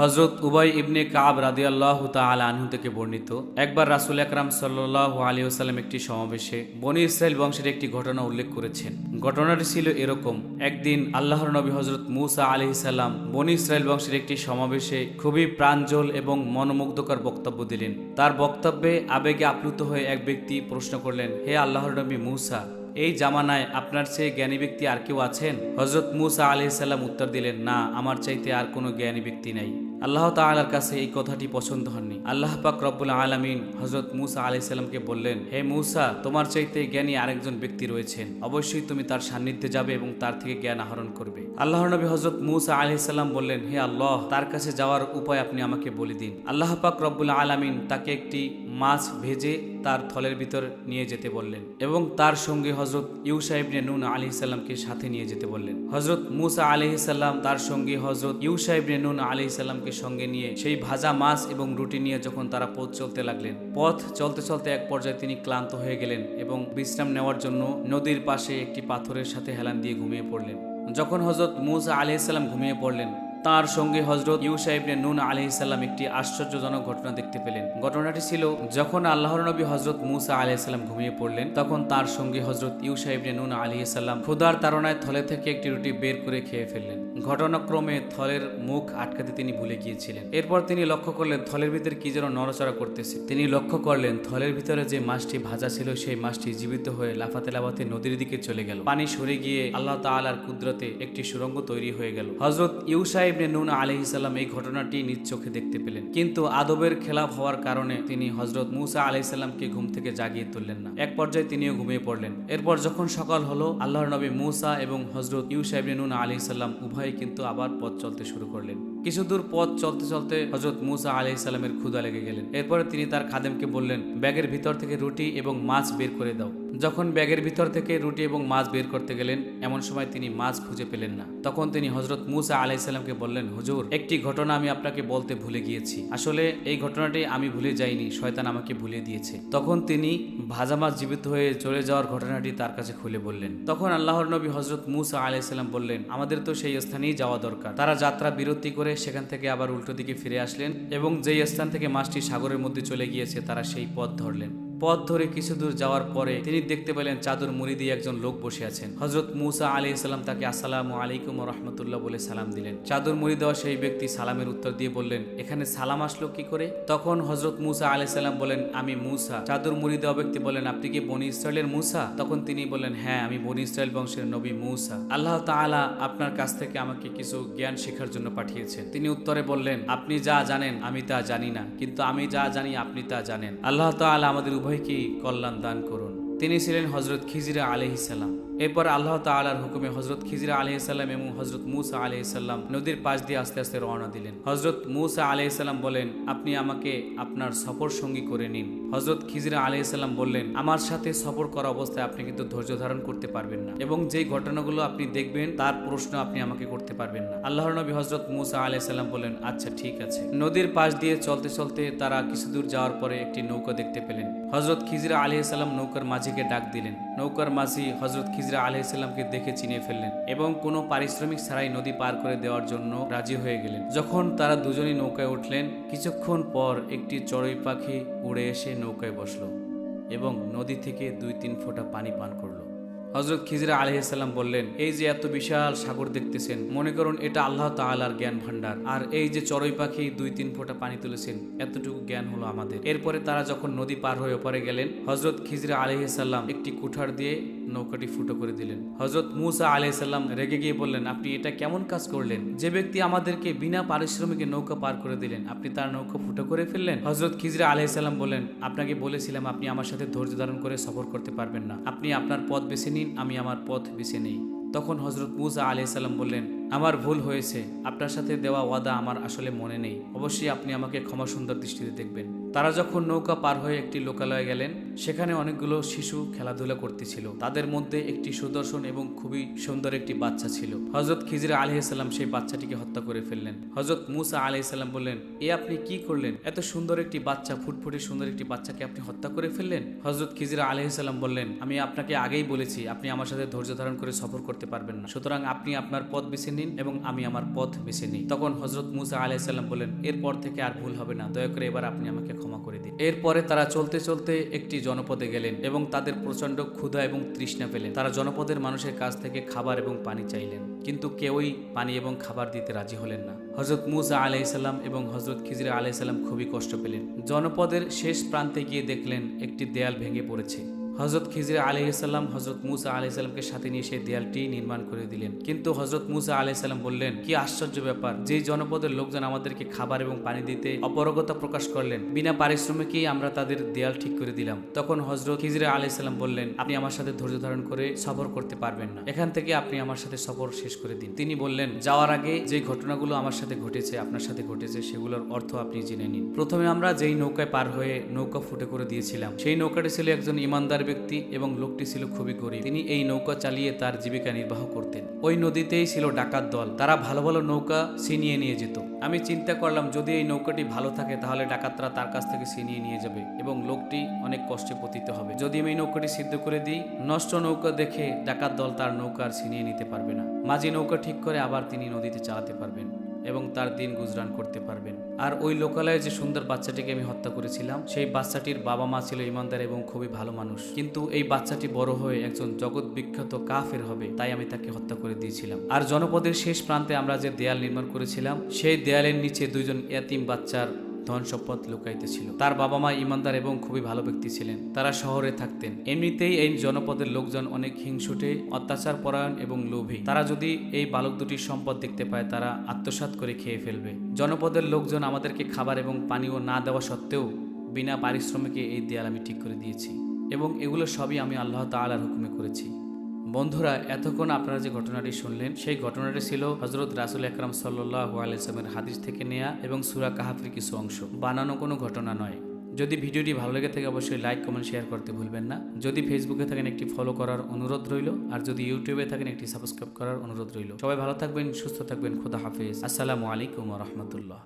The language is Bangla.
হজরত উবাই ইবনে কাব রাদিয়াল্লাহ তাআলা আনহু থেকে বর্ণিত, একবার রাসূল একরাম সাল্লাল্লাহু আলাইহি ওয়াসাল্লাম একটি সমাবেশে বনি ইসরাইল বংশের একটি ঘটনা উল্লেখ করেছেন। ঘটনাটি ছিল এরকম, একদিন আল্লাহর নবী হজরত মুসা আলাইহিস সালাম বনি ইসরাইল বংশের একটি সমাবেশে খুবই প্রাঞ্জল এবং মনোমুগ্ধকর বক্তব্য দিলেন। তার বক্তব্যে আবেগে আপ্লুত হয়ে এক ব্যক্তি প্রশ্ন করলেন, হে আল্লাহর নবী মুসা এই জামানায় আপনার চেয়ে জ্ঞানী ব্যক্তি আর কেউ আছেন? হজরত মুসা আলহিসাল্লাম উত্তর দিলেন, না, আমার চাইতে আর কোনো জ্ঞানী ব্যক্তি নাই। আল্লাহ তাআলার কাছে এই কথাটি পছন্দ হননি। আল্লাহ পাক রব্বুল আলমিন হজরত মুসা আলাইসাল্লামকে বললেন, হে মুসা, তোমার চাইতে জ্ঞানী আরেকজন ব্যক্তি রয়েছেন। অবশ্যই তুমি তার সান্নিধ্যে যাবে এবং তার থেকে জ্ঞান আহরণ করবে। আল্লাহ নবী হজরত মুসা আলাইসাল্লাম বললেন, হে আল্লাহ, তার কাছে যাওয়ার উপায় আপনি আমাকে বলে দিন। আল্লাহ পাক রব্বুল আলমিন তাকে একটি মাছ ভেজে তার থলের ভিতর নিয়ে যেতে বললেন এবং তার সঙ্গে হজরত ইউসা ইবনে নুন আলি সাল্লামকে সাথে নিয়ে যেতে বললেন। হজরত মুসা আলি সাল্লাম তার সঙ্গে হজরত ইউসা ইবনে নুন আলি সাল্লামকে সঙ্গে নিয়ে সেই ভাজা মাছ এবং রুটি নিয়ে যখন তারা পথ চলতে লাগলেন, পথ চলতে চলতে এক পর্যায়ে তিনি ক্লান্ত হয়ে গেলেন এবং বিশ্রাম নেওয়ার জন্য নদীর পাশে একটি পাথরের সাথে হেলান দিয়ে ঘুমিয়ে পড়লেন। যখন হজরত মুসা আলাইসাল্লাম ঘুমিয়ে পড়লেন তার সঙ্গে হজরত ইউসা ইবনে নুন আলাইসাল্লাম একটি আশ্চর্যজনক ঘটনা দেখতে পেলেন। ঘটনাটি ছিল যখন আল্লাহর নবী হজরত মুসা আলাইসাল্লাম ঘুমিয়ে পড়লেন, তখন তার সঙ্গে হজরত ইউসা ইবনে নুন আলাইসাল্লাম ক্ষুদার তাড়নায় থলে থেকে একটি রুটি বের করে খেয়ে ফেললেন। ঘটনাক্রমে থলের মুখ আটকাতে তিনি ভুলে গিয়েছিলেন। এরপর তিনি লক্ষ্য করলেন, থলের ভিতরে কি যেন নড়াচড়া করতেছে। তিনি লক্ষ্য করলেন, থলের ভিতরে যে মাছটি ভাজা ছিল, সেই মাছটি জীবিত হয়ে লাফাতে লাফাতে নদীর দিকে চলে গেল। পানি সরে গিয়ে আল্লাহ তাআলার কুদরতে একটি সুরঙ্গ তৈরি হয়ে গেল। হজরত ইউসা ইবনে নুন আলাইহিসাল্লাম এই ঘটনাটি নিজ চোখে দেখতে পেলেন। কিন্তু আদবের খেলাফ হওয়ার কারণে তিনি হজরত মুসা আলাইসাল্লামকে ঘুম থেকে জাগিয়ে তুললেন না। এক পর্যায়ে তিনিও ঘুমিয়ে পড়লেন। এরপর যখন সকাল হলো, আল্লাহর নবী মুসা এবং হজরত ইউসা ইবনে নুন আলাইহিসাল্লাম উভয়ে কিন্তু আবার পথ চলতে শুরু করলেন। কিছু দূর পথ চলতে চলতে হজরত মুসা আলাইহিস সালামের ক্ষুদা লেগে গেলেন। এরপরে তিনি তার খাদেমকে বললেন, ব্যাগের ভিতর থেকে রুটি এবং মাছ বের করে দাও। যখন ব্যাগের ভিতর থেকে রুটি এবং মাছ বের করতে গেলেন, এমন সময় তিনি মাছ খুঁজে পেলেন না। তখন তিনি হজরত মুসা আলাইসাল্লামকে বললেন, হুজুর, একটি ঘটনা আমি আপনাকে বলতে ভুলে গিয়েছি। আসলে এই ঘটনাটি আমি ভুলে যাইনি, শয়তান আমাকে ভুলে দিয়েছে। তখন তিনি ভাজা মাছ জীবিত হয়ে চলে যাওয়ার ঘটনাটি তার কাছে খুলে বললেন। তখন আল্লাহর নবী হজরত মুসা আলাইসাল্লাম বললেন, আমাদের তো সেই স্থানেই যাওয়া দরকার। তারা যাত্রা বিরতি করে সেখান থেকে আবার উল্টো দিকে ফিরে আসলেন এবং যেই স্থান থেকে মাছটি সাগরের মধ্যে চলে গিয়েছে, তারা সেই পথ ধরলেন। পথ ধরে কিছু দূর যাওয়ার পরে তিনি দেখতে পেলেন চাদর মুড়ি দিয়ে একজন লোক বসে আছেন। হজরত মুসা আলি সাল্লাম তাকে আসসালামু আলাইকুম রহমতুল্লাহ বলে সালাম দিলেন। চাদর মুড়ি দেওয়া সেই ব্যক্তি সালামের উত্তর দিয়ে বললেন, এখানে সালাম আসলো কি করে? তখন হজরত মুসা আলি সাল্লাম বলেন, আমি মুসা। চাদর মুড়ি দেওয়া ব্যক্তি বলেন আপনি কি বনি ইসরায়েলের মুসা? তখন তিনি বললেন হ্যাঁ আমি বনি ইসরায়েল বংশের নবী মুসা। আল্লাহ তাআলা আপনার কাছ থেকে আমাকে কিছু জ্ঞান শেখার জন্য পাঠিয়েছেন। তিনি উত্তরে বললেন, আপনি যা জানেন, আমি তা জানি না। কিন্তু আমি যা জানি, আপনি তা জানেন। আল্লাহ তাআলা আমাদের উভয়কেই কল্যাণ দান করুন। তিনি ছিলেন হজরত খিজিরা আলহিসাল্লাম এরপর আল্লাহ তাআলার হুকুমে হজরত খিজিরা আলহিসাল্লাম এবং হজরত মুসা আলহিসাল্লাম নদীর পাশ দিয়ে আস্তে আস্তে রওনা দিলেন। হজরত মুসা আলহিসাল্লাম বলেন, আপনি আমাকে আপনার সফর সঙ্গী করে নিন। হজরত খিজিরা আলহিসাল্লাম বললেন, আমার সাথে সফর করা অবস্থায় আপনি কিন্তু ধৈর্য ধারণ করতে পারবেন না এবং যেই ঘটনাগুলো আপনি দেখবেন, তার প্রশ্ন আপনি আমাকে করতে পারবেন না। আল্লাহর নবী হজরত মুসা আলাইসাল্লাম বলেন আচ্ছা ঠিক আছে। নদীর পাশ দিয়ে চলতে চলতে তারা কিছু দূর যাওয়ার পরে একটি নৌকা দেখতে পেলেন। হজরত খিজরা আলহিসাল্লাম নৌকার মাঝিকে ডাক দিলেন। নৌকার মাঝি হজরত খিজরা আলহিসাল্লামকে দেখে চিনিয়ে ফেললেন এবং কোনো পারিশ্রমিক ছাড়াই নদী পার করে দেওয়ার জন্য রাজি হয়ে গেলেন। যখন তারা দুজনই নৌকায় উঠলেন, কিছুক্ষণ পর একটি চড়ুই পাখি উড়ে এসে নৌকায় বসল এবং নদী থেকে দুই তিন ফোঁটা পানি পান করল। হজরত খিজরা আলহিসাল্লাম বললেন, এই যে এত বিশাল সাগর দেখতেছেন, মনে করুন এটা আল্লাহ তাআলার জ্ঞান ভান্ডার আর এই যে চড়ুই পাখি দুই তিন ফোঁটা পানি তুলেছেন, এতটুকু জ্ঞান হলো আমাদের। এরপরে তারা যখন নদী পার হয়ে ওপারে গেলেন হজরত খিজরা আলহিসাল্লাম একটি কুঠার দিয়ে নৌকাটি ফুটো করে দিলেন। হজরত মুসা আলাইসাল্লাম রেগে গিয়ে বললেন, আপনি এটা কেমন কাজ করলেন? যে ব্যক্তি আমাদেরকে বিনা পারিশ্রমিকে নৌকা পার করে দিলেন, আপনি তার নৌকা ফুটো করে ফেললেন? হজরত খিজরা আলাইসাল্লাম বলেন আপনাকে বলেছিলাম, আপনি আমার সাথে ধৈর্য ধারণ করে সফর করতে পারবেন না। আপনি আপনার পথ বেছে নিন, আমি আমার পথ বেছে নিই। তখন হজরত মুসা আলাইসাল্লাম বললেন আমার ভুল হয়েছে। আপনার সাথে দেওয়া ওয়াদা আমার আসলে মনে নেই। অবশ্যই আপনি আমাকে ক্ষমা সুন্দর দৃষ্টিতে দেখবেন। তারা যখন নৌকা পার হয়ে একটি লোকালয়ে গেলেন, সেখানে অনেকগুলো শিশু খেলাধুলা করতেছিল। তাদের মধ্যে একটি সুদর্শন এবং খুবই সুন্দর একটি বাচ্চা ছিল। হজরত খিজির আলহিসাল্লাম সেই বাচ্চাটিকে হত্যা করে ফেললেন। হজরত মুসা আলহিসাল্লাম বললেন, এ আপনি কি করলেন? এত সুন্দর একটি বাচ্চা, ফুটফুটে সুন্দর একটি বাচ্চাকে আপনি হত্যা করে ফেললেন? হজরত খিজির আলহিসাল্লাম বললেন, আমি আপনাকে আগেই বলেছি, আপনি আমার সাথে ধৈর্য ধারণ করে সফর করতে পারবেন না। সুতরাং আপনি আপনার পথ বেছে নিন এবং আমি আমার পথ বেছে নিই। তখন হজরত মুসা আলাইসাল্লাম বলেন এরপর থেকে আর ভুল হবে না। দয়া করে এবার আপনি আমাকে ক্ষমা করে দিন। এরপরে তারা চলতে চলতে একটি জনপদে গেলেন এবং তাদের প্রচণ্ড ক্ষুধা এবং তৃষ্ণা পেলেন। তারা জনপদের মানুষের কাছ থেকে খাবার এবং পানি চাইলেন, কিন্তু কেউই পানি এবং খাবার দিতে রাজি হলেন না। হজরত মুসা আলাইসাল্লাম এবং হজরত খিজির আলাইসাল্লাম খুবই কষ্ট পেলেন। জনপদের শেষ প্রান্তে গিয়ে দেখলেন একটি দেয়াল ভেঙে পড়েছে। হজরত খিজির আলহিসাল্লাম হজরত মুসা আলাইসাল্লামকে সাথে নিয়ে সেই দেয়ালটি নির্মাণ করে দিলেন। কিন্তু হজরত মুসা আলাইসাল্লাম বললেন, কি আশ্চর্য ব্যাপার, যেই জনপদের লোকজন আমাদেরকে খাবার এবং পানি দিতে অপরগতা প্রকাশ করলেন, বিনা পারিশ্রমিকেই আমরা তাদের দেয়াল ঠিক করে দিলাম। তখন হজরত খিজির আলাইসাল্লাম বললেন, আপনি আমার সাথে ধৈর্য ধারণ করে সফর করতে পারবেন না। এখান থেকে আপনি আমার সাথে সফর শেষ করে দিন। তিনি বললেন, যাওয়ার আগে যে ঘটনাগুলো আমার সাথে ঘটেছে, আপনার সাথে ঘটেছে, সেগুলোর অর্থ আপনি জেনে নিন। প্রথমে আমরা যেই নৌকায় পার হয়ে নৌকা ফুটে করে দিয়েছিলাম, সেই নৌকাটি ছিল একজন ইমানদার ব্যক্তি এবং লোকটি ছিল খুবই গরিব। তিনি এই নৌকা চালিয়ে তার জীবিকা নির্বাহ করতেন। ওই নদীতেই ছিল ডাকাত দল। তারা ভালো ভালো নৌকা ছিনিয়ে নিয়ে যেত। আমি চিন্তা করলাম, যদি এই নৌকাটি ভালো থাকে, তাহলে ডাকাতরা তার কাছ থেকে ছিনিয়ে নিয়ে যাবে এবং লোকটি অনেক কষ্টে পতিত হবে। যদি আমি এই নৌকাটি সিদ্ধ করে দিই, নষ্ট নৌকা দেখে ডাকাত দল তার নৌকা আর ছিনিয়ে নিতে পারবে না। মাঝি নৌকা ঠিক করে আবার তিনি নদীতে চালাতে পারবেন। এবং তার দিন গুজরান করতে পারবেন। আর ওই লোকালয়ে যে সুন্দর বাচ্চাটিকে আমি হত্যা করেছিলাম, সেই বাচ্চাটির বাবা মা ছিল ইমানদার এবং খুবই ভালো মানুষ। কিন্তু এই বাচ্চাটি বড় হয়ে একজন জগৎ বিখ্যাত কাফের হবে, তাই আমি তাকে হত্যা করে দিয়েছিলাম। আর জনপদের শেষ প্রান্তে আমরা যে দেয়াল নির্মাণ করেছিলাম, সেই দেয়ালের নিচে দুইজন এতিম বাচ্চার ধন সম্পদ লুকাইতে ছিল তার বাবা মা ইমানদার এবং খুবই ভালো ব্যক্তি ছিলেন। তারা শহরে থাকতেন। এমনিতেই এই জনপদের লোকজন অনেক হিংসুটে, অত্যাচার, পরায়ণ এবং লোভী। তারা যদি এই বালক দুটির সম্পদ দেখতে পায়, তারা আত্মসাৎ করে খেয়ে ফেলবে। জনপদের লোকজন আমাদেরকে খাবার এবং পানীয় না দেওয়া সত্ত্বেও বিনা পারিশ্রমিকে এই দেয়াল আমি ঠিক করে দিয়েছি। এবং এগুলো সবই আমি আল্লাহ তাআলার হুকুমে করেছি। বন্ধুরা, এতক্ষণ আপনারা যে ঘটনাটি শুনলেন, সেই ঘটনাটি ছিল হজরত রাসুল আকরাম সাল্লাহ হাদিস থেকে নেয়া এবং সুরা কাহাফের কিছু অংশ। বানানো কোনো ঘটনা নয়। যদি ভিডিওটি ভালো লেগে থাকে, অবশ্যই লাইক, কমেন্ট, শেয়ার করতে ভুলবেন না। যদি ফেসবুকে থাকেন, একটি ফলো করার অনুরোধ রইল। আর যদি ইউটিউবে থাকেন, একটি সাবস্ক্রাইব করার অনুরোধ রইল। সবাই ভালো থাকবেন, সুস্থ থাকবেন। খোদা হাফেজ। আসসালামু আলাইকুম রহমতুল্লাহ।